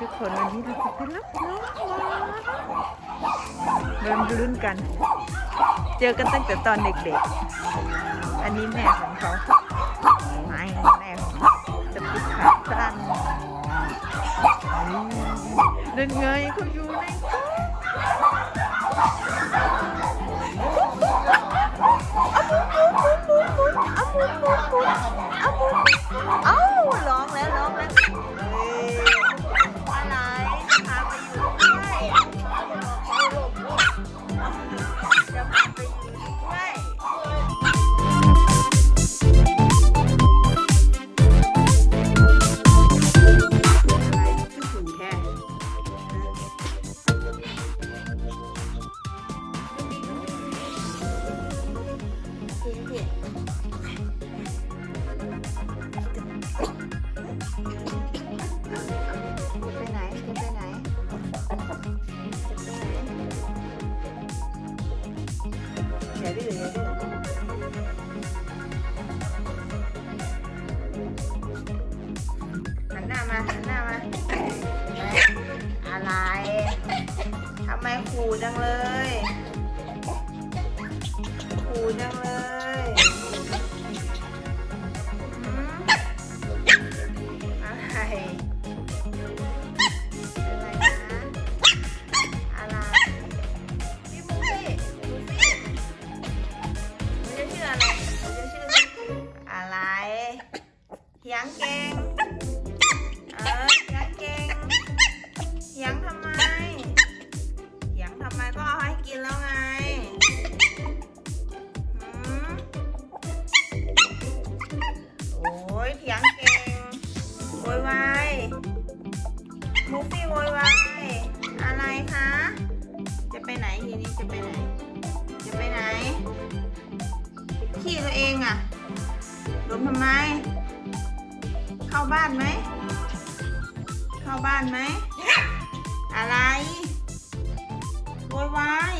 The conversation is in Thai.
ทุกคนวันนี้เราจะไปรับน้องมาเริ่มรุ่นกัน เจอกันตั้งแต่ตอนเด็กๆ อันนี้แม่ของเขาไม่แม่ของเขาจะปิดขาสั้นเดินไงเขาอยู่ในเไปไหนจะไปไหนจะไปไหนอย่าดื้ออย่าดื้อหันหน้ามาหันหน้ามา อะไรทำไมขู่จังเลย ยังเก่งเออเถียงเก่งเถียงทำไมเถียงทำไมก็เอาให้กินแล้วไงโอ้ยเถียงเก่งโวยวายมูฟี่โวยวายอะไรคะ จะไปไหนทีนี้จะไปไหน จะไปไหน ขี้ตัวเองอะดมทำไม เข้าบ้านไหม เข้าบ้านไหม อะไรโวยวาย